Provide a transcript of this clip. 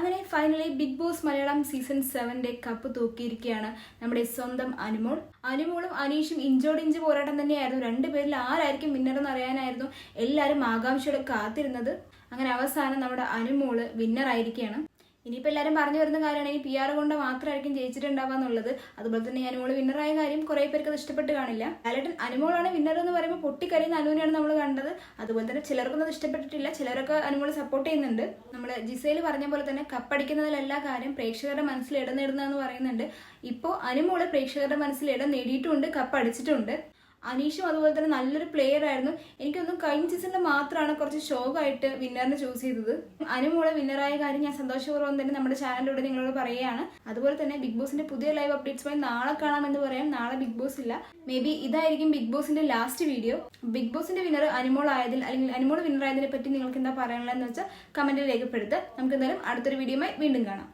അങ്ങനെ finally big boss Malayalam season സെവന്റെ cup തൂക്കിയിരിക്കുകയാണ് നമ്മുടെ സ്വന്തം അനുമോൾ. അനുമോളും അനീഷും ഇഞ്ചോടിഞ്ച് പോരാട്ടം തന്നെയായിരുന്നു. രണ്ടുപേരിൽ ആരായിരിക്കും വിന്നർ എന്ന് അറിയാനായിരുന്നു എല്ലാവരും ആകാംക്ഷയോടെ കാത്തിരുന്നത്. അങ്ങനെ അവസാനം നമ്മുടെ അനുമോൾ വിന്നർ ആയിരിക്കുകയാണ്. ഇനിയിപ്പോൾ എല്ലാവരും പറഞ്ഞു വരുന്ന കാര്യമാണ് ഈ പി ആർ കൊണ്ട് മാത്രമായിരിക്കും ജയിച്ചിട്ടുണ്ടാവുക എന്നുള്ളത്. അതുപോലെ തന്നെ അനുമോൾ വിന്നറായ കാര്യം കുറേ പേർക്ക് അത് ഇഷ്ടപ്പെട്ട് കാണില്ല. ലാലേട്ടൻ അനുമോളാണ് വിന്നർ എന്ന് പറയുമ്പോൾ പൊട്ടിക്കരയുന്ന അനുവിനെയാണ് നമ്മൾ കണ്ടത്. അതുപോലെ തന്നെ ചിലർക്കൊന്നും അത് ഇഷ്ടപ്പെട്ടിട്ടില്ല. ചിലരൊക്കെ അനുമോൾ സപ്പോർട്ട് ചെയ്യുന്നുണ്ട്. നമ്മൾ ജിസയിൽ പറഞ്ഞ പോലെ തന്നെ കപ്പടിക്കുന്നതിലല്ല കാര്യം പ്രേക്ഷകരുടെ മനസ്സിൽ ഇടം നേടുന്നതെന്ന് പറയുന്നുണ്ട്. ഇപ്പോൾ അനുമോൾ പ്രേക്ഷകരുടെ മനസ്സിൽ ഇടം നേടിയിട്ടുമുണ്ട് കപ്പടിച്ചിട്ടുണ്ട്. അനീഷും അതുപോലെ തന്നെ നല്ലൊരു പ്ലെയർ ആയിരുന്നു. എനിക്കൊന്നും കഴിഞ്ഞ സീസണിൽ മാത്രമാണ് കുറച്ച് ഷോക്കായിട്ട് വിന്നറിനെ ചൂസ് ചെയ്തത്. അനുമോളെ വിന്നറായ കാര്യം ഞാൻ സന്തോഷപൂർവം തന്നെ നമ്മുടെ ചാനലിലൂടെ നിങ്ങളോട് പറയുകയാണ്. അതുപോലെ തന്നെ ബിഗ് ബോസിന്റെ പുതിയ ലൈവ് അപ്ഡേറ്റ്സുമായി നാളെ കാണാമെന്ന് പറയാം. നാളെ ബിഗ് ബോസ് ഇല്ല. മേ ബി ഇതായിരിക്കും ബിഗ് ബോസിന്റെ ലാസ്റ്റ് വീഡിയോ ബിഗ് ബോസിന്റെ വിന്നർ അനുമോൾ ആയതിൽ അല്ലെങ്കിൽ അനുമോൾ വിന്നർ ആയതിനെ പറ്റി നിങ്ങൾക്ക് എന്താ പറയാനുള്ളതെന്ന് വെച്ചാൽ കമന്റിൽ രേഖപ്പെടുത്തുക. നമുക്ക് എന്തായാലും അടുത്തൊരു വീഡിയോയുമായി വീണ്ടും കാണാം.